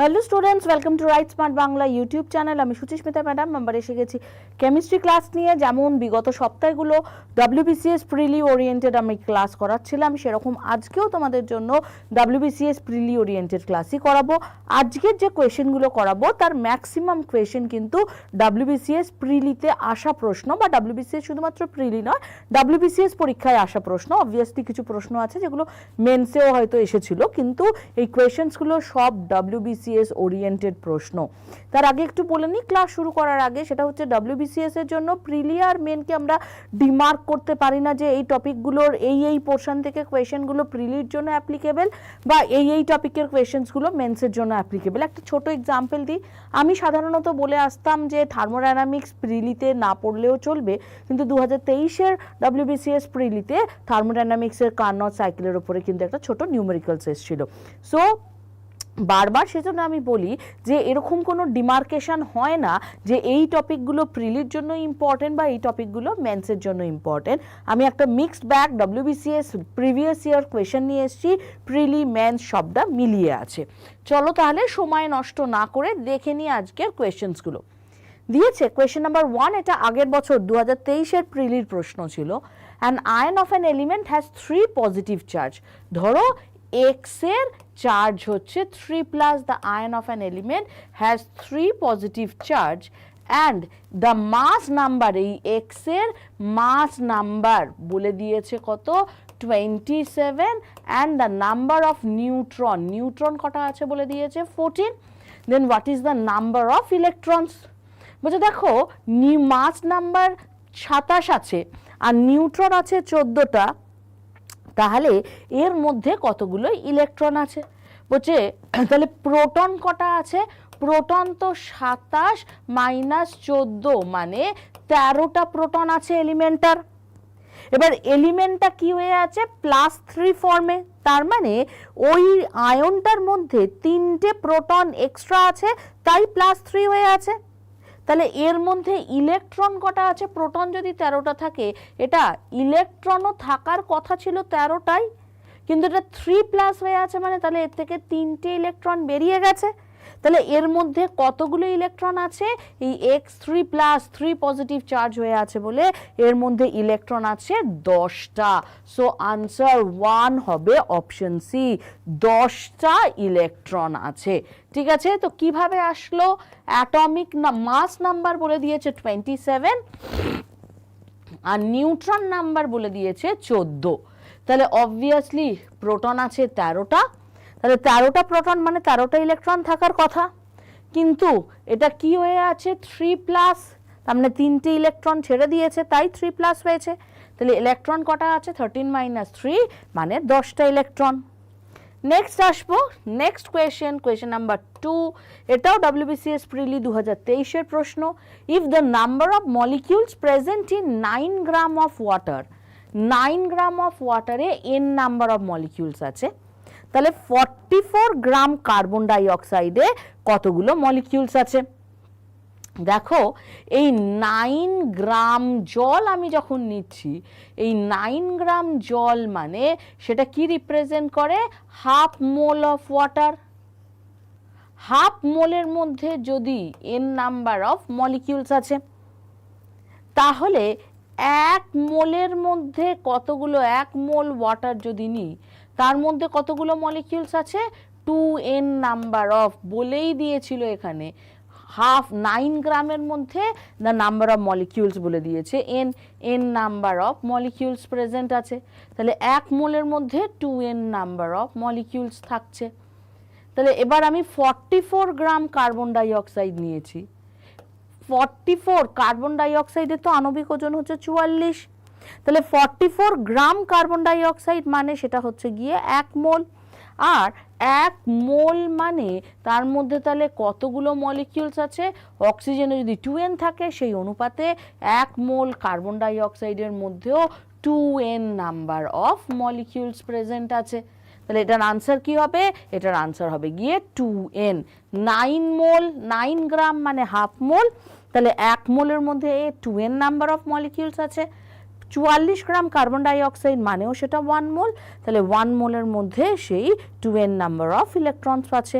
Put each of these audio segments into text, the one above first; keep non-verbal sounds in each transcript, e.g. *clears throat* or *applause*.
Hello students welcome to right smart Bangla YouTube channel আমি Suchismita madam আমার এসে গেছি। কেমিস্ট্রি ক্লাস নিয়ে যেমন বিগত সপ্তাহগুলো ডাব্লিউবিসিএস প্রিলি ওরিয়েন্টেড আমি ক্লাস করাচ্ছিলাম, সেরকম আজকেও তোমাদের জন্য ডাব্লিউবিসিএস প্রিলি ওরিয়েন্টেড ক্লাসই করাবো। আজকের যে কোয়েশ্চেনগুলো করাবো, তার ম্যাক্সিমাম কোয়েশ্চেন কিন্তু ডাব্লিউবিসিএস প্রিলিতে আসা প্রশ্ন, বা ডাব্লিউবিসিএস শুধুমাত্র প্রিলি নয় ডাব্লিউবিসিএস পরীক্ষায় আসা প্রশ্ন অবভিয়াসলি কিছু প্রশ্ন আছে যেগুলো মেন্সেও হয়তো এসেছিল, কিন্তু এই কোয়েশ্চেন্সগুলো সব ডাব্লিউবিসিএস ওরিয়েন্টেড প্রশ্ন। তার আগে একটু বলে নিই ক্লাস শুরু করার আগে সেটা হচ্ছে ডাব্লিউবিসিএস এর জন্য প্রিলিয়ার মেনকে আমরা ডিমার্ক করতে পারি না যে এই টপিকগুলোর এই এই পোর্শন থেকে কোয়েশ্চেনগুলো প্রিলির জন্য অ্যাপ্লিকেবল বা এই এই টপিকের কোয়েশ্চেন্সগুলো মেন্সের জন্য অ্যাপ্লিকেবল একটা ছোট এক্সাম্পল দিই। আমি সাধারণত বলে আসতাম যে থার্মোডাইনামিক্স প্রিলিতে না পড়লেও চলবে, কিন্তু দু হাজার তেইশের ডাব্লিউবিসিএস প্রিলিতে থার্মোডাইনামিক্সের কার্নট সাইকেলের উপরে কিন্তু একটা ছোট নিউমেরিক্যালস এসেছিল সো বারবার সেজন্য আমি বলি যে এরকম কোনো ডিমার্কেশন হয় না যে এই টপিকগুলো প্রিলির জন্য ইম্পর্টেন্ট বা এই টপিকগুলো মেন্সের জন্য ইম্পর্টেন্ট আমি একটা mixed bag WBCS previous year question নিয়ে এসেছি, প্রিলি মেন্স সবটা মিলিয়ে আছে। চলো তাহলে সময় নষ্ট না করে দেখে নিই আজকের কোয়েশ্চেন্সগুলো দিয়েছে কোয়েশ্চেন নাম্বার ওয়ান এটা আগের বছর দু হাজার তেইশের প্রিলির প্রশ্ন ছিল। An ion of an element has three positive charge ধরো এক্সের চার্জ হচ্ছে three plus the ion of an element has three positive charge and the mass number এই এক্সের মাস নাম্বার বলে দিয়েছে কত? Twenty seven and the number of neutron neutron কটা আছে বলে দিয়েছে? Fourteen then what is the number of electrons বলছে দেখো মাস নাম্বার সাতাশ আছে আর নিউট্রন আছে চোদ্দোটা। তাহলে এর মধ্যে কতগুলো ইলেকট্রন আছে? বলছে, *clears throat* তাহলে প্রোটন কটা আছে? প্রোটন তো সাতাশ মাইনাস চোদ্দ মানে তেরোটা প্রোটন আছে এলিমেন্টার এবার এলিমেন্টটা কি হয়ে আছে? প্লাস থ্রি ফর্মে তার মানে ওই আয়নটার মধ্যে তিনটে প্রোটন এক্সট্রা আছে, তাই প্লাস থ্রি হয়ে আছে। তাহলে এর মধ্যে ইলেকট্রন কটা আছে? প্রোটন যদি তেরোটা থাকে, এটা ইলেকট্রনও থাকার কথা ছিল তেরোটাই, কিন্তু এটা থ্রি প্লাস হয়ে আছে মানে তাহলে এর থেকে তিনটে ইলেকট্রন বেরিয়ে গেছে। তাহলে এর মধ্যে কতগুলো ইলেকট্রন আছে? এই X three plus three positive charge হয়ে আছে বলে এর মধ্যে ইলেকট্রন আছে দশটা। সো আনসার ওয়ান হবে অপশন সি দশটা ইলেকট্রন আছে। ঠিক আছে? তো কীভাবে আসলো? অ্যাটমিক মাস নাম্বার বলে দিয়েছে টোয়েন্টি সেভেন আর নিউট্রন নাম্বার বলে দিয়েছে চোদ্দ। তাহলে অবভিয়াসলি প্রোটন আছে তেরোটা তাহলে তেরোটা প্রোটন মানে তেরোটা ইলেকট্রন থাকার কথা। কিন্তু এটা কি হয়ে আছে? থ্রি প্লাস তার মানে তিনটে ইলেকট্রন ছেড়ে দিয়েছে, তাই থ্রি প্লাস হয়েছে। তাহলে ইলেকট্রন কটা আছে? থার্টিন মাইনাস থ্রি মানে দশটা ইলেকট্রন। নেক্সট আসব next question question number two এটাও ডাব্লিউবিসিএস প্রিলি দু হাজার তেইশের প্রশ্ন। If the number of molecules present in nine gram of water nine gram of ওয়াটারে N number of molecules আছে তাহলে ফর্টি ফোর গ্রাম কার্বন ডাই অক্সাইডে কতগুলো মলিকিউলস আছে? দেখো, এই নাইন গ্রাম জল আমি যখন নিচ্ছি, এই নাইন গ্রাম জল মানে সেটা কি রিপ্রেজেন্ট করে? Half mole of water half মোলের মধ্যে যদি এন নাম্বার অফ মলিকিউলস আছে, তাহলে এক মোলের মধ্যে কতগুলো এক মোল ওয়াটার যদি নিই তার মধ্যে কতগুলো মলিকিউলস আছে? টু এন নাম্বার অফ বলেই দিয়েছিল এখানে। হাফ নাইন গ্রামের মধ্যে দ্য নাম্বার অফ মলিকিউলস বলে দিয়েছে। N N number of molecules present আছে। তাহলে এক মোলের মধ্যে two N number of molecules থাকছে। তাহলে এবার আমি forty four gram carbon dioxide নিয়েছি। ফর্টি ফোর কার্বন ডাই অক্সাইডের তো আণবিক ওজন হচ্ছে চুয়াল্লিশ। তাহলে forty four gram carbon dioxide মানে সেটা হচ্ছে গিয়ে এক মোল। আর এক মোল মানে তার মধ্যে তাহলে কতগুলো মলিকিউলস আছে? অক্সিজেনে যদি টু এন থাকে, সেই অনুপাতে এক মোল কার্বন ডাই অক্সাইডের মধ্যেও two N number of molecules present আছে। তাহলে এটার আনসার কি হবে? এটার আনসার হবে গিয়ে two N nine mole nine gram মানে হাফ মোল। তাহলে এক মোলের মধ্যে two N number of molecules আছে। চুয়াল্লিশ গ্রাম কার্বন ডাই অক্সাইড মানেও সেটা ওয়ান মোল তাহলে ওয়ান মোলের মধ্যে সেই two N number of electrons আছে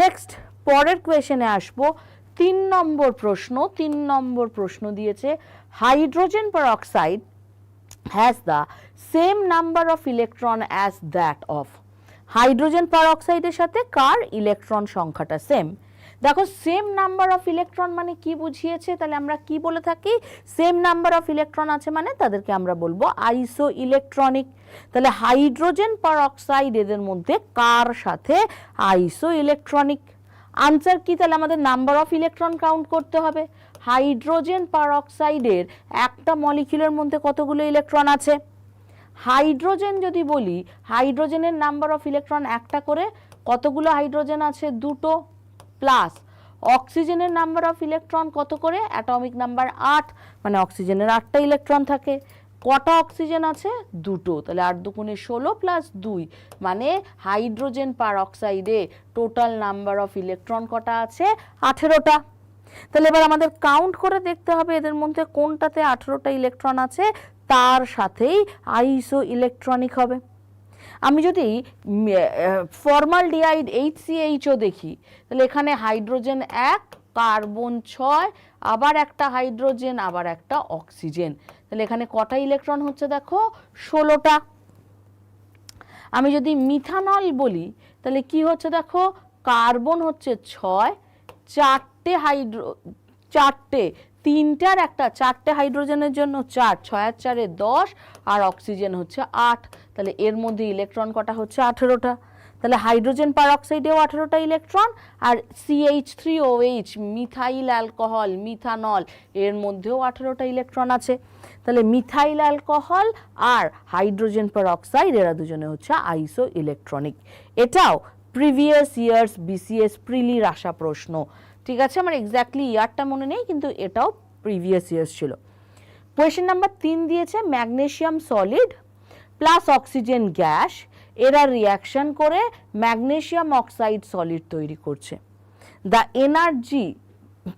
নেক্সট পরের কোয়েশনে আসব। তিন নম্বর প্রশ্ন, তিন নম্বর প্রশ্ন দিয়েছে, hydrogen peroxide has the same number of electron as that of hydrogen পারঅক্সাইডের সাথে কার ইলেকট্রন সংখ্যাটা সেম দেখো সেম নাম্বার অফ ইলেকট্রন মানে কি বুঝিয়েছে? তাহলে আমরা কি বলে থাকি? সেম নাম্বার অফ ইলেকট্রন আছে মানে তাদেরকে আমরা বলব আইসো ইলেকট্রনিক তাহলে হাইড্রোজেন পার অক্সাইড এদের মধ্যে কার সাথে? আইসো ইলেকট্রনিক আনসার কি? তাহলে আমাদের নাম্বার অফ ইলেকট্রন কাউন্ট করতে হবে। হাইড্রোজেন পার অক্সাইডের একটা মলিকিউলের মধ্যে কতগুলো ইলেকট্রন আছে? হাইড্রোজেন যদি বলি হাইড্রোজেনের নাম্বার অফ ইলেকট্রন একটা করে, কতগুলো হাইড্রোজেন আছে? দুটো। প্লাস অক্সিজেনের নাম্বার অফ ইলেকট্রন কত করে? অ্যাটমিক নাম্বার আট মানে অক্সিজেনের আটটা ইলেকট্রন থাকে। কটা অক্সিজেন আছে? দুটো। তাহলে আট দুগুণে ষোলো প্লাস দুই মানে হাইড্রোজেন পার অক্সাইডে টোটাল নাম্বার অফ ইলেকট্রন কটা আছে? আঠেরোটা। তাহলে এবার আমাদের কাউন্ট করে দেখতে হবে এদের মধ্যে কোনটাতে আঠেরোটা ইলেকট্রন আছে, তার সাথেই আইসো ইলেকট্রনিক হবে। আমি যদি ফর্মাল ডিআইড এইচ সিএইচও দেখি, তাহলে এখানে হাইড্রোজেন এক কার্বন ছয়, আবার একটা হাইড্রোজেন আবার একটা অক্সিজেন তাহলে এখানে কটা ইলেকট্রন হচ্ছে দেখো? ষোলোটা। আমি যদি মিথানল বলি, তাহলে কি হচ্ছে দেখো? কার্বন হচ্ছে ছয়, চারটে হাইড্রো চারটে তিনটার একটা, চারটে হাইড্রোজেনের জন্য চার, ছয় আর চারে দশ, আর অক্সিজেন হচ্ছে আট। তাহলে এর মধ্যে ইলেকট্রন কটা হচ্ছে আঠেরোটা। তাহলে হাইড্রোজেন পারঅক্সাইডেও আঠেরোটা ইলেকট্রন, আর CH three O H methyl alcohol, methanol, এর মধ্যেও আঠেরোটা ইলেকট্রন আছে। তাহলে মিথাইল অ্যালকোহল আর হাইড্রোজেন পারঅক্সাইড, এরা দুজনে হচ্ছে আইসো ইলেকট্রনিক এটাও প্রিভিয়াস ইয়ার্স বিসিএস প্রিলির আসা প্রশ্ন। ঠিক আছে, আমার এক্স্যাক্টলি ইয়ারটা মনে নেই, কিন্তু এটাও প্রিভিয়াস ইয়ার্স ছিল। কোয়েশ্চেন নাম্বার তিন দিয়েছে magnesium solid plus oxygen gas এরা রিয়াকশন করে ম্যাগনেশিয়াম অক্সাইড সলিড তৈরি করছে। The energy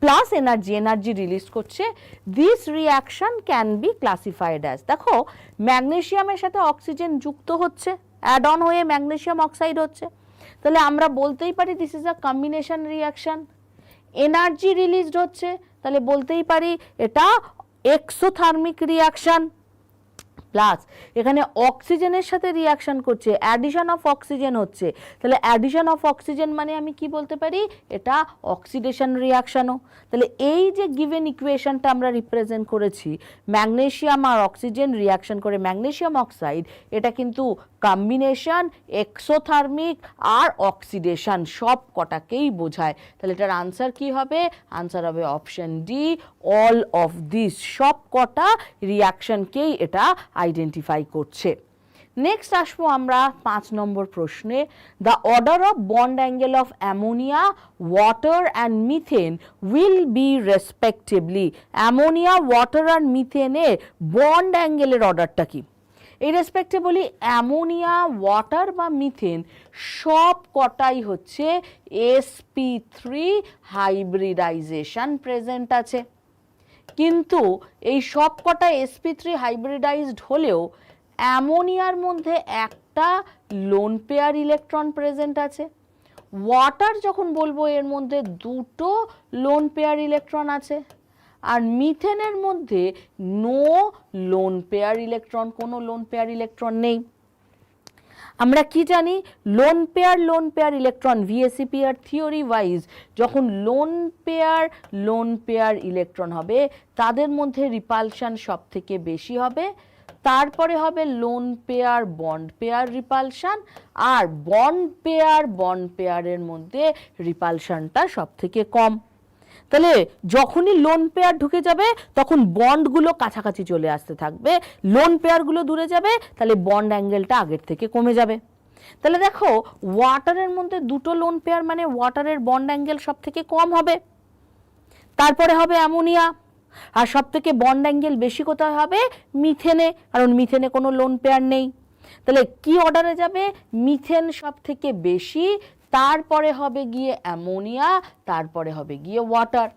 plus energy energy release করছে this reaction can be classified as দেখো ম্যাগনেসিয়ামের সাথে অক্সিজেন যুক্ত হচ্ছে অ্যাড অন হয়ে ম্যাগনেশিয়াম অক্সাইড হচ্ছে। তাহলে আমরা বলতেই পারি this is a combination reaction energy released হচ্ছে তাহলে বলতেই পারি এটা এক্সোথার্মিক রিয়াকশন প্লাস এখানে অক্সিজেনের সাথে রিয়াকশন করছে অ্যাডিশন অফ অক্সিজেন হচ্ছে। তাহলে অ্যাডিশন অফ অক্সিজেন মানে আমি কি বলতে পারি? এটা অক্সিডেশন রিয়াকশনও তাহলে এই যে গিভেন ইকুয়েশনটা আমরা রিপ্রেজেন্ট করেছি ম্যাগনেসিয়াম আর অক্সিজেন রিয়াকশন করে ম্যাগনেসিয়াম অক্সাইড এটা কিন্তু কম্বিনেশন এক্সোথার্মিক আর অক্সিডেশন সব কটাকেই বোঝায়। তাহলে এটার আনসার কি হবে? আনসার হবে option D all of this সব কটা রিয়াকশনকেই এটা আইডেন্টিফাই করছে। নেক্সট আসব আমরা পাঁচ নম্বর প্রশ্নে। The order of bond angle of ammonia water and methane will be respectively ammonia water and মিথেনের bond অ্যাঙ্গেলের অর্ডারটা কি? এই রেসপেক্টে বলি অ্যামোনিয়া ওয়াটার বা মিথেন সব কটাই হচ্ছে এসপি থ্রি হাইব্রিডাইজেশন প্রেজেন্ট আছে। কিন্তু এই সব কটা এসপি থ্রি হাইব্রিডাইজড হলেও অ্যামোনিয়ার মধ্যে একটা লোন পেয়ার ইলেকট্রন প্রেজেন্ট আছে। ওয়াটার যখন বলব, এর মধ্যে দুটো লোন পেয়ার ইলেকট্রন আছে। আর মিথেনের মধ্যে নো লোন পেয়ার ইলেকট্রন কোনো লোন পেয়ার ইলেকট্রন নেই। আমরা কি জানি lone pair lone pair electron VSEPR theory wise যখন lone pair lone pair electron হবে, তাদের মধ্যে রিপালশান সব থেকে বেশি হবে, তারপরে হবে lone pair bond pair repulsion আর বন্ড পেয়ার বন্ড পেয়ারের মধ্যে রিপালশানটা সব থেকে কম। তাহলে যখনই লোন পেয়ার ঢুকে যাবে, তখন বন্ডগুলো কাছাকাছি চলে আসতে থাকবে। লোন পেয়ারগুলো দূরে যাবে, তাহলে বন্ড অ্যাঙ্গেলটা আগের থেকে কমে যাবে। তাহলে দেখো ওয়াটারের মধ্যে দুটো লোন পেয়ার মানে ওয়াটারের বন্ড অ্যাঙ্গেল সব থেকে কম হবে। তারপরে হবে অ্যামোনিয়া আর সব থেকে বন্ড অ্যাঙ্গেল বেশি কোথায় হবে? মিথেনে কারণ মিথেনে কোনো লোন পেয়ার নেই। তাহলে কি অর্ডারে যাবে? মিথেন সব থেকে বেশি তারপরে হবে গিয়ে অ্যামোনিয়া, তারপরে হবে গিয়ে ওয়াটার।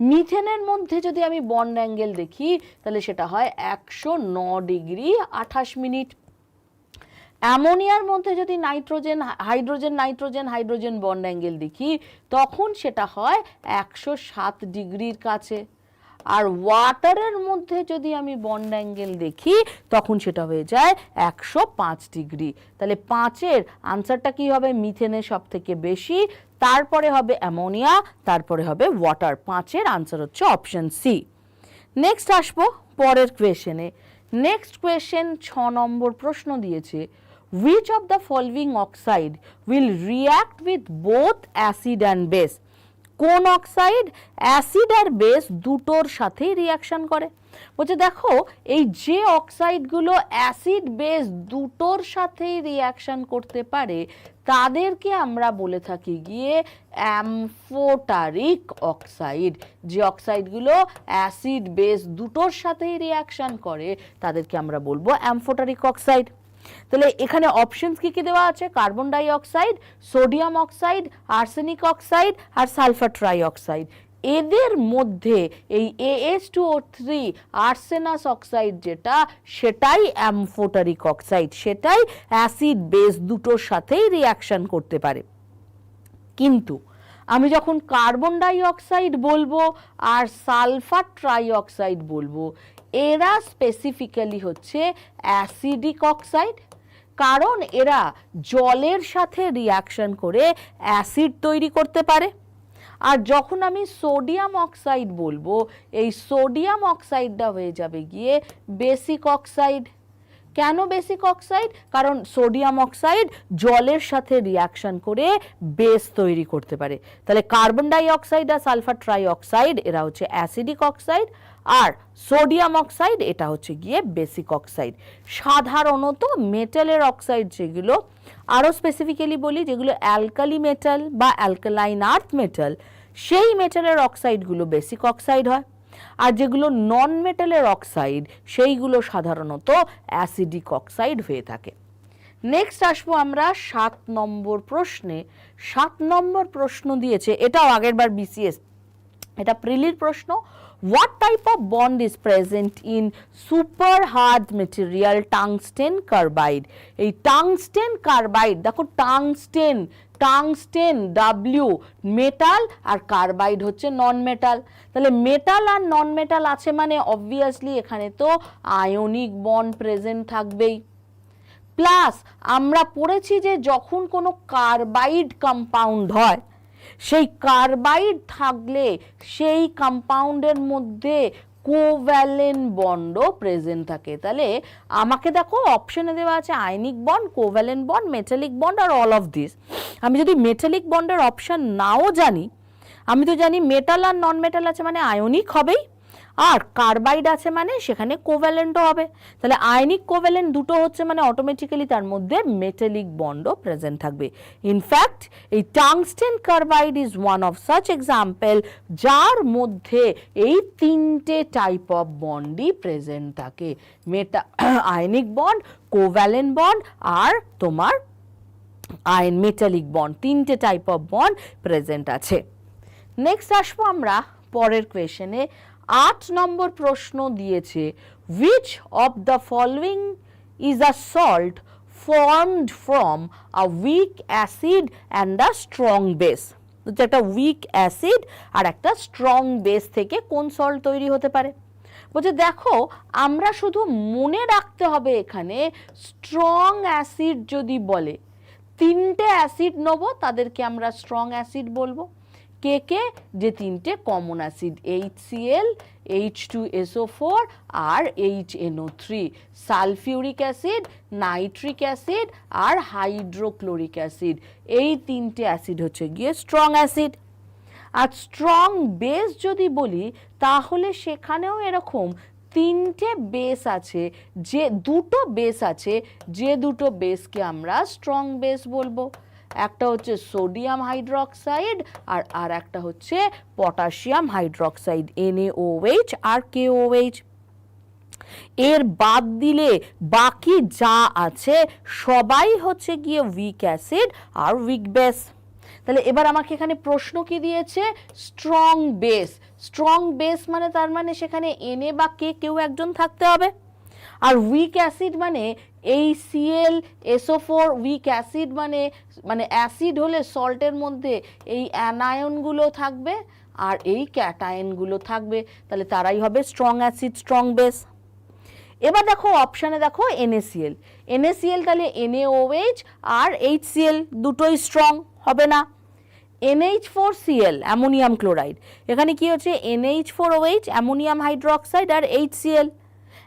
মিথেনের মধ্যে যদি আমি বন্ড অ্যাঙ্গেল দেখি, তাহলে সেটা হয় একশো ন ডিগ্রি আঠাশ মিনিট। অ্যামোনিয়ার মধ্যে যদি nitrogen, hydrogen nitrogen, hydrogen bond angle দেখি, তখন সেটা হয় একশো সাত ডিগ্রির কাছে। আর ওয়াটারের মধ্যে যদি আমি বন্ড অ্যাঙ্গেল দেখি, তখন সেটা হয়ে যায় একশো পাঁচ ডিগ্রি তাহলে পাঁচের আনসারটা কি হবে? মিথেনের সব থেকে বেশি, তারপরে হবে অ্যামোনিয়া তারপরে হবে ওয়াটার পাঁচের আনসার হচ্ছে অপশন সি নেক্সট আসব পরের কোয়েশনে নেক্সট কোয়েশ্চেন ছ নম্বর প্রশ্ন দিয়েছে which of the following oxide will react with both acid and base কোন অক্সাইড, অ্যাসিড আর বেস দুটোর সাথেই রিয়াকশন করে। বলছে, দেখো, এই যে অক্সাইডগুলো অ্যাসিড, বেস দুটোর সাথেই রিয়াকশন করতে পারে, তাদেরকে আমরা বলে থাকি গিয়ে অ্যামফোটারিক অক্সাইড। যে অক্সাইডগুলো অ্যাসিড, বেস দুটোর সাথেই রিয়াকশন করে, তাদেরকে আমরা বলব অ্যামফোটারিক অক্সাইড। তাহলে এখানে অপশনস কি কি দেওয়া আছে? Carbon dioxide sodium oxide arsenic oxide আর সালফার ট্রাই অক্সাইড এদের মধ্যে এই AS two O three arsenous oxide যেটা, সেটাই অ্যামফোটারিক অক্সাইড সেটাই অ্যাসিড বেস দুটোর সাথেই রিয়াকশন করতে পারে। কিন্তু আমি যখন কার্বন ডাই অক্সাইড বলব আর সালফার ট্রাই অক্সাইড বলব এরা স্পেসিফিক্যালি হচ্ছে অ্যাসিডিক অক্সাইড কারণ এরা জলের সাথে রিয়াকশন করে অ্যাসিড তৈরি করতে পারে। আর যখন আমি সোডিয়াম অক্সাইড বলব, এই সোডিয়াম অক্সাইডটা হয়ে যাবে গিয়ে বেসিক অক্সাইড কেন বেসিক অক্সাইড কারণ সোডিয়াম অক্সাইড জলের সাথে রিয়াকশন করে বেস তৈরি করতে পারে। তাহলে কার্বন ডাই অক্সাইড আর সালফার ট্রাই অক্সাইড এরা হচ্ছে অ্যাসিডিক অক্সাইড আর সোডিয়াম অক্সাইড, এটা হচ্ছে গিয়ে বেসিক অক্সাইড সাধারণত মেটালের অক্সাইড যেগুলো আরও স্পেসিফিক্যালি বলি যেগুলো অ্যালকালি মেটাল বা অ্যালকালাইন আর্থ মেটাল সেই মেটালের অক্সাইডগুলো বেসিক অক্সাইড হয়। আর যেগুলো নন মেটালের অক্সাইড সেইগুলো সাধারণত অ্যাসিডিক অক্সাইড হয়ে থাকে। নেক্সট আসব আমরা সাত নম্বর প্রশ্নে। সাত নম্বর প্রশ্ন দিয়েছে, এটাও আগের বার বিসিএস এটা প্রিলির প্রশ্ন। What type of bond is present in super hard material tungsten carbide এই টাংস্টেন কার্বাইড দেখো টাংস্টেন টাংস্টেন ডাব্লিউ মেটাল আর কার্বাইড হচ্ছে নন মেটাল তাহলে মেটাল আর নন মেটাল আছে মানে অবভিয়াসলি এখানে তো আয়নিক বন্ড প্রেজেন্ট থাকবেই। প্লাস আমরা পড়েছি যে যখন কোনো কার্বাইড কম্পাউন্ড হয় সেই কার্বাইড থাকলে সেই কম্পাউন্ডের মধ্যে কোভ্যালেন বন্ডও প্রেজেন্ট থাকে। তাহলে আমাকে দেখো অপশনে দেওয়া আছে ionic bond, covalent bond, metallic bond R all of this আমি যদি মেটালিক বন্ডের অপশান নাও জানি, আমি তো জানি মেটাল আর নন মেটাল আছে মানে আয়নিক হবেই। আর কার্বাইড আছে মানে সেখানে কোভ্যালেন্টও হবে। তাহলে আয়নিক কোভ্যালেন্ট দুটো হচ্ছে মানে অটোমেটিক্যালি তার মধ্যে মেটালিক বন্ডও প্রেজেন্ট থাকবে। ইনফ্যাক্ট এই tungsten carbide is one of such example যার মধ্যে এই তিনটে টাইপ অফ বন্ডই প্রেজেন্ট থাকে। মেটা *coughs* আয়নিক বন্ড কোভ্যালেন্ট বন্ড আর তোমার আয়ন মেটালিক বন্ড তিনটে টাইপ অফ বন্ড প্রেজেন্ট আছে। নেক্সট আসব আমরা পরের কোয়েশনে আট নম্বর প্রশ্ন দিয়েছে which of the following is a salt formed from a weak acid and a strong base একটা উইক অ্যাসিড আর একটা স্ট্রং বেস থেকে কোন সল্ট তৈরি হতে পারে? বলছে, দেখো, আমরা শুধু মনে রাখতে হবে এখানে স্ট্রং অ্যাসিড যদি বলে, তিনটে অ্যাসিড নেব, তাদেরকে আমরা স্ট্রং অ্যাসিড বলব। কে কে? যে তিনটে common acid H CL H two SO four আর H NO three sulphuric acid nitric acid আর হাইড্রোক্লোরিক অ্যাসিড এই তিনটে অ্যাসিড হচ্ছে গিয়ে স্ট্রং অ্যাসিড আর স্ট্রং বেস যদি বলি, তাহলে সেখানেও এরকম তিনটে বেস আছে, যে দুটো বেস আছে, যে দুটো বেসকে আমরা স্ট্রং বেস বলব। একটা হচ্ছে সোডিয়াম হাইড্রক্সাইড আর আর একটা হচ্ছে পটাশিয়াম হাইড্রক্সাইড এনএওএইচ আর কেওএইচ এর বাদ দিলে বাকি যা আছে সবাই হচ্ছে গিয়ে উইক অ্যাসিড আর উইক বেস তাহলে এবার আমাকে এখানে প্রশ্ন কি দিয়েছে? স্ট্রং বেস স্ট্রং বেস মানে তার মানে সেখানে এনে বা কে কেউ একজন থাকতে হবে। আর উইক অ্যাসিড মানে এই CL SO four weak acid মানে মানে অ্যাসিড হলে সল্টের মধ্যে এই অ্যানায়নগুলো থাকবে আর এই ক্যাটায়নগুলো থাকবে। তাহলে তারাই হবে স্ট্রং অ্যাসিড স্ট্রং বেস এবার দেখো অপশানে দেখো NaCl NaCl তাহলে NaOH আর HCl দুটোই স্ট্রং হবে না। NH four CL ammonium chloride এখানে কি হচ্ছে? NH4OH অ্যামোনিয়াম হাইড্রোক্সাইড আর HCl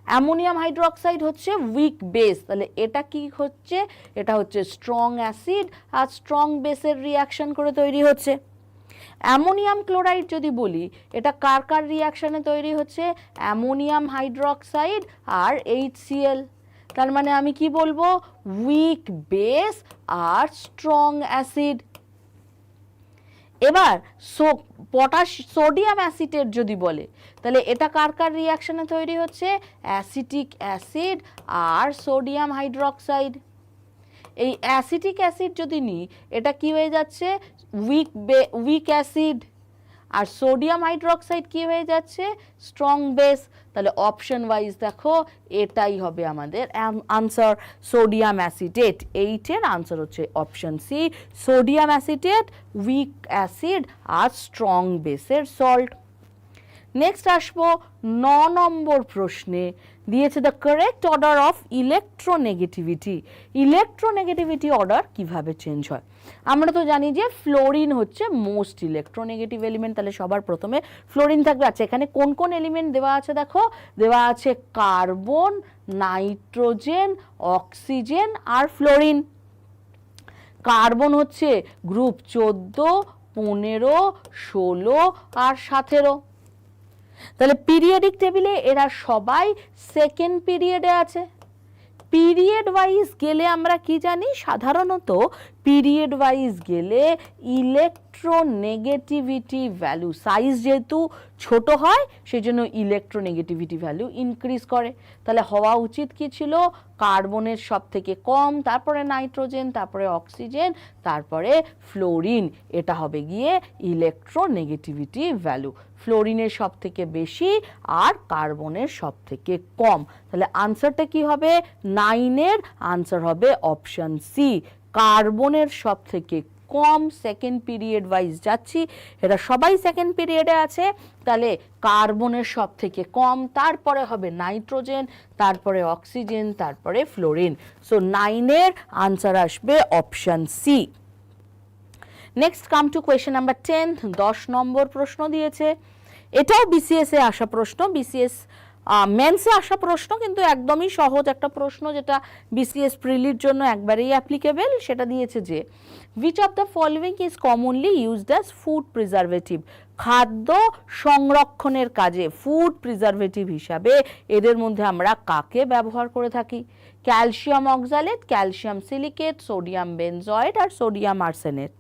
অ্যামোনিয়াম হাইড্রোক্সাইড হচ্ছে উইক বেস তাহলে এটা কি হচ্ছে? এটা হচ্ছে স্ট্রং অ্যাসিড আর স্ট্রং বেসের রিয়াকশন করে তৈরি হচ্ছে। অ্যামোনিয়াম ক্লোরাইড যদি বলি, এটা কার কার রিয়াকশানে তৈরি হচ্ছে? অ্যামোনিয়াম হাইড্রোক্সাইড আর এইচসিএল তার মানে আমি কি বলব? উইক বেস আর স্ট্রং অ্যাসিড এবার সো, পটাশ, সোডিয়াম অ্যাসিটেট যদি বলে, তাহলে এটা কার কার রিয়াকশানে তৈরি হচ্ছে? অ্যাসিটিক অ্যাসিড আর সোডিয়াম হাইড্রোক্সাইড। এই অ্যাসিটিক অ্যাসিড যদি নিই, এটা কি হয়ে যাচ্ছে? Weak weak acid. আর সোডিয়াম হাইড্রোক্সাইড কি হয়ে যাচ্ছে? স্ট্রং বেস তাহলে অপশন ওয়াইজ দেখো, এটাই হবে আমাদের আনসার সোডিয়াম অ্যাসিটেট এইটের আনসার হচ্ছে option C sodium acetate weak acid আর স্ট্রং বেসের সল্ট নেক্সট আসব, ন নম্বর প্রশ্নে দিয়েছে the correct order of electronegativity electronegativity order কীভাবে চেঞ্জ হয়? আমরা তো জানি যে ফ্লোরিন হচ্ছে মোস্ট ইলেকট্রোনেগেটিভ এলিমেন্ট তাহলে সবার প্রথমে ফ্লোরিন থাকবে। আচ্ছা এখানে কোন কোন এলিমেন্ট দেওয়া আছে দেখো? দেওয়া আছে কার্বন নাইট্রোজেন অক্সিজেন আর ফ্লোরিন কার্বন হচ্ছে গ্রুপ চোদ্দ, পনেরো, ষোলো আর সতেরো। তাহলে পিরিয়ডিক টেবিলে এরা সবাই সেকেন্ড পিরিয়ডে আছে। পিরিয়ড ওয়াইজ গেলে আমরা কি জানি? সাধারণত পিরিয়ড ওয়াইজ গেলে ইলেকট্রোনেগেটিভিটি ভ্যালু সাইজ যেহেতু ছোট হয় সেই জন্য ইলেকট্রোনেগেটিভিটি ভ্যালু ইনক্রিজ করে। তাহলে হওয়া উচিত কি ছিল? কার্বনের সব থেকে কম, তারপরে নাইট্রোজেন তারপরে অক্সিজেন তারপরে ফ্লোরিন এটা হবে গিয়ে ইলেকট্রোনেগেটিভিটি ভ্যালু ফ্লোরিনের সব থেকে বেশি আর কার্বনের সব থেকে কম। তাহলে আনসারটা কি হবে? নাইনের আনসার হবে অপশন সি কার্বনের সব থেকে কম সেকেন্ড পিরিয়ড ওয়াইজ যাচ্ছি। এরা সবাই সেকেন্ড পিরিয়ডে আছে। তাহলে কার্বনের সব থেকে কম, তারপরে হবে নাইট্রোজেন, তারপরে অক্সিজেন, তারপরে ফ্লোরিন। সো নাইনের আনসার আসবে option C next come to question number ten দশ নম্বর প্রশ্ন দিয়েছে। এটাও বিসিএস আসা প্রশ্ন। বিসিএস মেন্সে আসা প্রশ্ন কিন্তু একদমই সহজ একটা প্রশ্ন যেটা বিসিএস প্রিলির জন্য একবারেই অ্যাপ্লিকেবল সেটা দিয়েছে যে which of the following is commonly used as food preservative খাদ্য সংরক্ষণের কাজে ফুড প্রিজারভেটিভ হিসাবে এদের মধ্যে আমরা কাকে ব্যবহার করে থাকি? Calcium oxalate calcium silicate, sodium benzoate R sodium arsenate.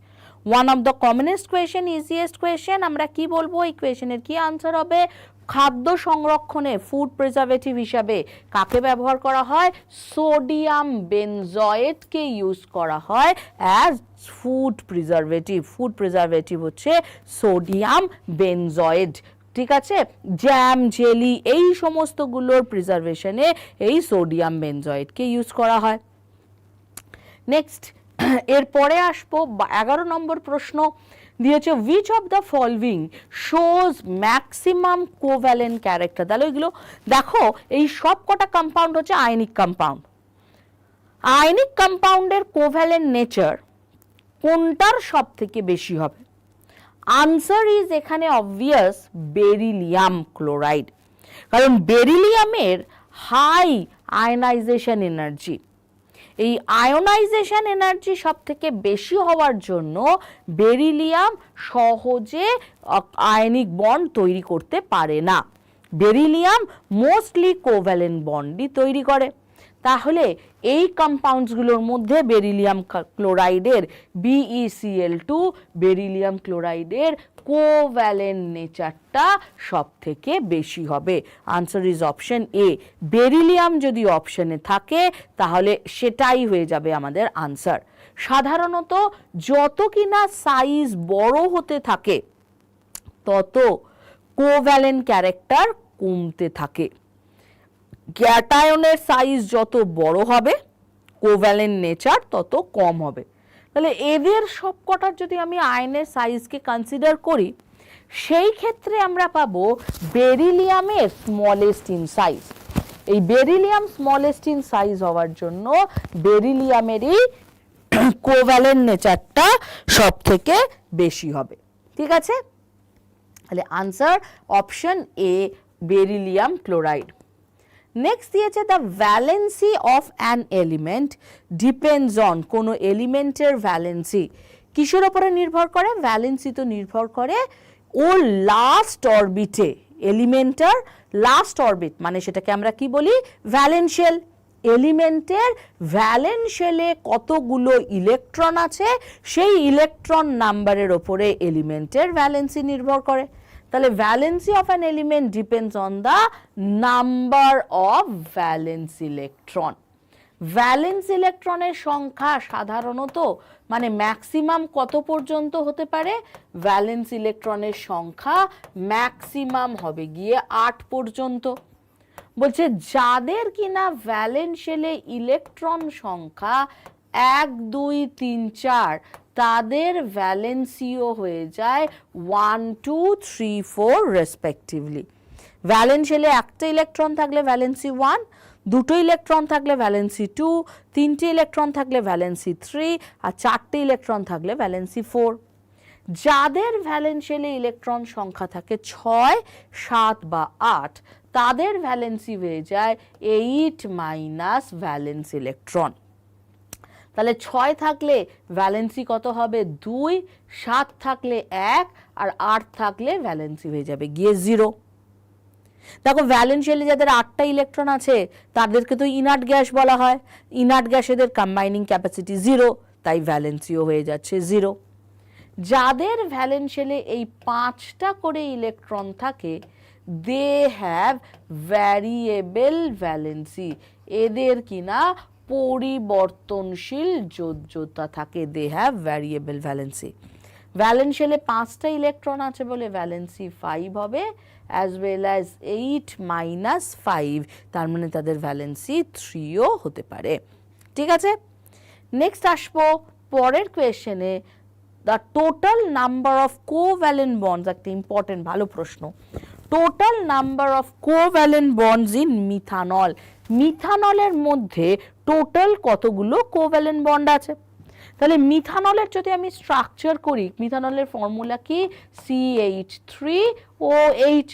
One of the commonest question easiest question আমরা কি বলব? এই কোয়েশনের কি আনসার হবে? খাদ্য সংরক্ষণে ফুড প্রিজারভেটিভ হিসাবে কাকে ব্যবহার করা হয়? সোডিয়াম বেনজয়েটকে ইউজ করা হয় as food preservative food preservative হচ্ছে সোডিয়াম বেনজয়েড ঠিক আছে? জ্যাম জেলি এই সমস্তগুলোর প্রিজার্ভেশনে এই সোডিয়াম বেনজয়েডকে ইউজ করা হয়। নেক্সট এরপরে আসব এগারো নম্বর প্রশ্ন। দিয়েছে which of the following shows maximum covalent character তাহলে এগুলো দেখো, এই সব কটা কম্পাউন্ড হচ্ছে আয়নিক কম্পাউন্ড আয়নিক কম্পাউন্ডের কোভ্যালেন্ট নেচার কোনটার সব থেকে বেশি হবে? আনসার ইজ এখানে অবভিয়াস বেরিলিয়াম ক্লোরাইড কারণ বেরিলিয়ামের হাই আয়নাইজেশন এনার্জি এই আয়োনাইজেশন এনার্জি সব থেকে বেশি হওয়ার জন্য বেরিলিয়াম সহজে আয়নিক বন্ড তৈরি করতে পারে না। বেরিলিয়াম মোস্টলি কোভ্যালেন্ট বন্ডই তৈরি করে। তাহলে এই কম্পাউন্ডসগুলোর মধ্যে বেরিলিয়াম ক্লোরাইডের বিইসিএল টু বেরিলিয়াম ক্লোরাইডের কোভ্যালেন্ট নেচারটা সব থেকে বেশি হবে। Answer is option A beryllium যদি অপশনে থাকে, তাহলে সেটাই হয়ে যাবে আমাদের আনসার সাধারণত যত কিনা সাইজ বড় হতে থাকে, তত কোভ্যালেন্ট ক্যারেক্টার কমতে থাকে। গ্যাটায়নের সাইজ যত বড় হবে, কোভ্যালেন্ট নেচার তত কম হবে। তাহলে এদের সবকটার যদি আমি আয়নের সাইজকে কনসিডার করি, সেই ক্ষেত্রে আমরা পাবো বেরিলিয়ামের স্মলেস্ট ইন সাইজ এই বেরিলিয়াম স্মলেস্ট ইন সাইজ হওয়ার জন্য বেরিলিয়ামেরই কোভ্যালেন্ট নেচারটা সব থেকে বেশি হবে। ঠিক আছে? তাহলে answer option A beryllium chloride next দিয়েছে the valency of an element depends on কোনো এলিমেন্টের ভ্যালেন্সি কিসের ওপরে নির্ভর করে? ভ্যালেন্সি তো নির্ভর করে ওর লাস্ট অরবিটে এলিমেন্টার লাস্ট অরবিট মানে সেটাকে আমরা কি বলি? ভ্যালেন্সিয়াল এলিমেন্টের ভ্যালেন্সিয়ালে কতগুলো ইলেকট্রন আছে, সেই ইলেকট্রন নাম্বারের ওপরে এলিমেন্টের ভ্যালেন্সি নির্ভর করে। তাহলে valency of an element depends on the number of valence electron valence ইলেকট্রনের সংখ্যা সাধারণত মানে ম্যাক্সিমাম কত পর্যন্ত হতে পারে? ভ্যালেন্স ইলেকট্রনের সংখ্যা ম্যাক্সিমাম হবে গিয়ে আট পর্যন্ত। বলছে, যাদের কিনা ভ্যালেন্সিয়ালে ইলেকট্রন সংখ্যা এক, দুই, তিন, চার তাদের ভ্যালেন্সিও হয়ে যায় one two three four respectively ভ্যালেন্সিয়ালে একটা ইলেকট্রন থাকলে ভ্যালেন্সি ওয়ান দুটো ইলেকট্রন থাকলে ভ্যালেন্সি টু তিনটে ইলেকট্রন থাকলে ভ্যালেন্সি থ্রি আর চারটে ইলেকট্রন থাকলে ভ্যালেন্সি ফোর যাদের ভ্যালেন্সিয়ালে ইলেকট্রন সংখ্যা থাকে ছয়, সাত বা আট, তাদের ভ্যালেন্সি হয়ে যায় এইট মাইনাস ভ্যালেন্স ইলেকট্রন তাহলে ছয় থাকলে ভ্যালেন্সি কত হবে? দুই, সাত থাকলে এক, আর আট থাকলে ভ্যালেন্সি হয়ে যাবে, গিয়ে জিরো দেখো ভ্যালেন্সিয়ালি যাদের আটটা ইলেকট্রন আছে, তাদেরকে তো ইনার্ট গ্যাস বলা হয়। ইনার্ট গ্যাস এদের কম্বাইনিং ক্যাপাসিটি জিরো তাই ভ্যালেন্সিও হয়ে যাচ্ছে জিরো যাদের ভ্যালেন্সিয়ালে এই পাঁচটা করে ইলেকট্রন থাকে দে হ্যাভ ভ্যারিয়েবল ভ্যালেন্সি এদের কিনা পরিবর্তনশীল যোজ্যতা থাকে দে হ্যাভ ভ্যারিয়েবল ভ্যালেন্সি ভ্যালেন্সিয়ালে পাঁচটা ইলেকট্রন আছে বলে ভ্যালেন্সি ফাইভ হবে as well as eight minus five তার মানে তাদের ভ্যালেন্সি থ্রিও হতে পারে। ঠিক আছে? নেক্সট আসব পরের কোয়েশ্চেনে the total number of covalent bonds একটা ইম্পর্টেন্ট ভালো প্রশ্ন। Total number of co covalent bonds in methanol মিথানলের মধ্যে টোটাল কতগুলো কোভ্যালেন্ট বন্ড আছে? তাহলে মিথানলের যদি আমি স্ট্রাকচার করি, মিথানলের ফর্মুলা কি? C H three O H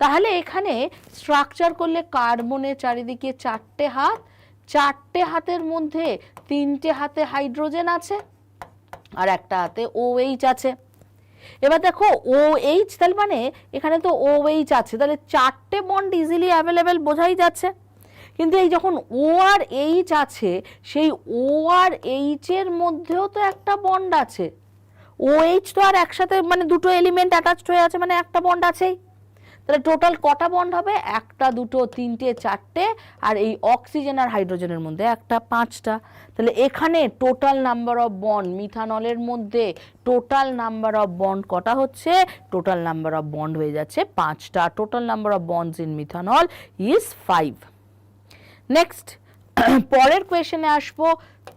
তাহলে এখানে স্ট্রাকচার করলে কার্বনের চারিদিকে চারটে হাত, চারটে হাতের মধ্যে তিনটে হাতে হাইড্রোজেন আছে, আর একটা হাতে ও এইচ আছে। এবার দেখো ও এইচ তাহলে মানে এখানে তো ও এইচ আছে, তাহলে চারটে বন্ড ইজিলি অ্যাভেলেবেল বোঝাই যাচ্ছে। কিন্তু এই যখন ও আর এইচ আছে, সেই ও আর এইচ এর মধ্যেও তো একটা বন্ড আছে। ও এইচ তো আর একসাথে মানে দুটো এলিমেন্ট অ্যাটাচড হয়ে আছে মানে একটা বন্ড আছেই। তাহলে টোটাল কটা বন্ড হবে? একটা, দুটো, তিনটে, চারটে, আর এই অক্সিজেন আর হাইড্রোজেনের মধ্যে একটা, পাঁচটা। তাহলে এখানে টোটাল নাম্বার অফ বন্ড মিথানলের মধ্যে টোটাল নাম্বার অফ বন্ড কটা হচ্ছে? টোটাল নাম্বার অফ বন্ড হয়ে যাচ্ছে পাঁচটা। Total number of bonds in methanol is five next *clears throat* পরের কোয়েশনে আসব।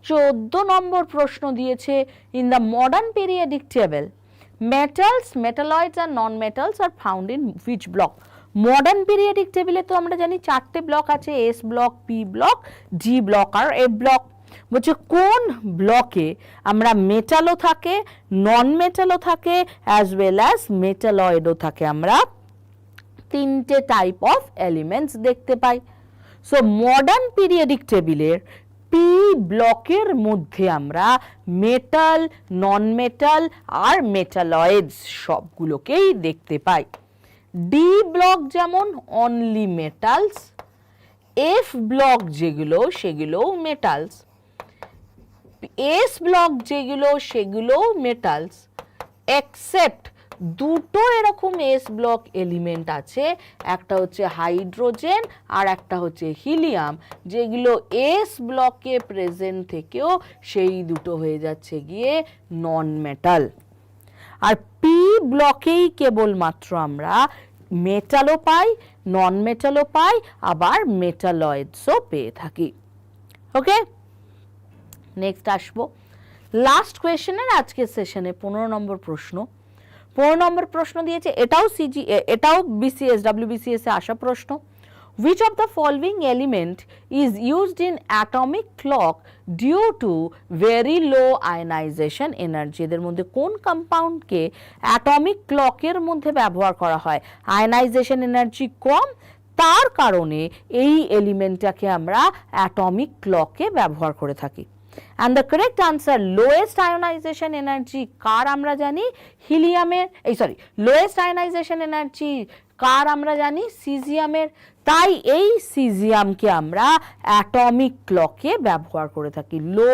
চোদ্দ নম্বর প্রশ্ন দিয়েছে in the modern periodic table metals metalloids R non metals are found in which block modern periodic টেবিলে তো আমরা জানি চারটে ব্লক আছে S block P block G block R A block বলছে, কোন ব্লকে আমরা মেটালও থাকে নন মেটালও থাকে অ্যাজ ওয়েল অ্যাজ মেটালয়েডও থাকে? আমরা তিনটে টাইপ অফ এলিমেন্টস দেখতে পাই। সো মডার্ন পিরিয়ডিক টেবিলের পি ব্লকের মধ্যে আমরা মেটাল নন মেটাল আর মেটালয়েডস সবগুলোকেই দেখতে পাই। ডি ব্লক যেমন অনলি মেটালস এফ ব্লক যেগুলো, সেগুলোও মেটালস এস ব্লক যেগুলো, সেগুলোও মেটালস এক্সেপ্ট দুটো এরকম এস ব্লক এলিমেন্ট আছে, একটা হচ্ছে হাইড্রোজেন আর একটা হচ্ছে হিলিয়াম যেগুলো এস ব্লকে প্রেজেন্ট থেকেও সেই দুটো হয়ে যাচ্ছে গিয়ে নন মেটাল আর পি ব্লকেই কেবলমাত্র আমরা মেটালও পাই নন মেটালও পাই, আবার মেটালয়েডসও পেয়ে থাকি। ওকে নেক্সট আসব। লাস্ট কোয়েশনের আজকের সেশনে পনেরো নম্বর প্রশ্ন। পনেরো নম্বর প্রশ্ন দিয়েছে, এটাও সিজি এটাও বিসিএস ডাব্লিউবিসিএস এ আসা প্রশ্ন। Which of the following element is used in atomic clock due to very low ionization energy? এদের মধ্যে কোন কম্পাউন্ডকে অ্যাটমিক ক্লকের মধ্যে ব্যবহার করা হয়? আয়নাইজেশন এনার্জি কম, তার কারণে এই এলিমেন্টটাকে আমরা অ্যাটমিক ক্লকে ব্যবহার করে থাকি। And the correct answer lowest ionization energy কার আমরা জানি হিলিয়ামের এই সরি লোয়েস্ট আয়োনাইজেশন এনার্জি কার আমরা জানি সিজিয়ামের তাই এই সিজিয়ামকে আমরা অ্যাটমিক ক্লকে ব্যবহার করে থাকি। লো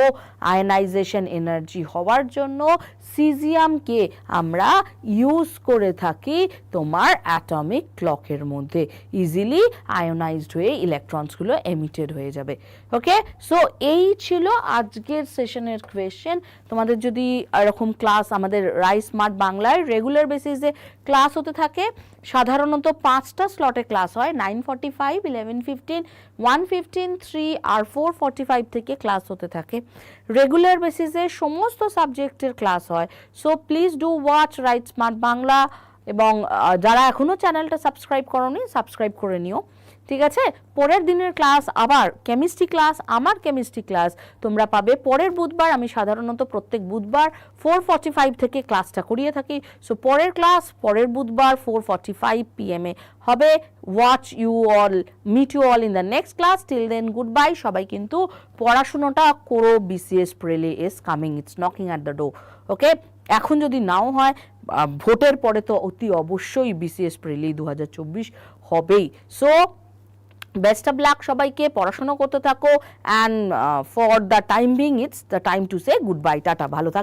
আয়নাইজেশন এনার্জি হওয়ার জন্য সিজিয়ামকে আমরা ইউজ করে থাকি তোমার অ্যাটমিক ক্লকের মধ্যে। ইজিলি আয়োনাইজড হয়ে ইলেকট্রনসগুলো এমিটেড হয়ে যাবে। ওকে সো এই ছিল আজকের সেশনের কোয়েশ্চেন তোমাদের যদি এরকম ক্লাস আমাদের রাইস স্মার্ট বাংলায় রেগুলার বেসিসে ক্লাস হতে থাকে সাধারণত পাঁচটা স্লটে ক্লাস হয় nine forty five eleven fifteen one fifteen three আর ফোর ফর্টি ফাইভ থেকে ক্লাস হতে থাকে। রেগুলার বেসিসে সমস্ত সাবজেক্টের ক্লাস হয়। So please do watch Right Smart Bangla এবং যারা এখনও চ্যানেলটা সাবস্ক্রাইব করনি সাবস্ক্রাইব করে নিও। ঠিক আছে? পরের দিনের ক্লাস আবার কেমিস্ট্রি ক্লাস আমার কেমিস্ট্রি ক্লাস তোমরা পাবে। পরের বুধবার আমি সাধারণত প্রত্যেক বুধবার ফোর ফাইভ থেকে ক্লাসটা করিয়ে থাকি। সো পরের ক্লাস পরের বুধবার ফোর ফর্টি ফাইভ পিএমে হবে। Watch you all meet you all in the next class till then good bye সবাই কিন্তু পড়াশুনোটা করো। BCS প্রেলে is coming it's knocking at the door okay এখন যদি নাও হয় ভোটের পরে তো অতি অবশ্যই বিসিএস প্রেলি দু হাজার চব্বিশ হবেই। সো বেস্ট অফ লাক সবাইকে পড়াশোনা করতে থাকো and for the time being it's the time to say good bye tata, ভালো থাক।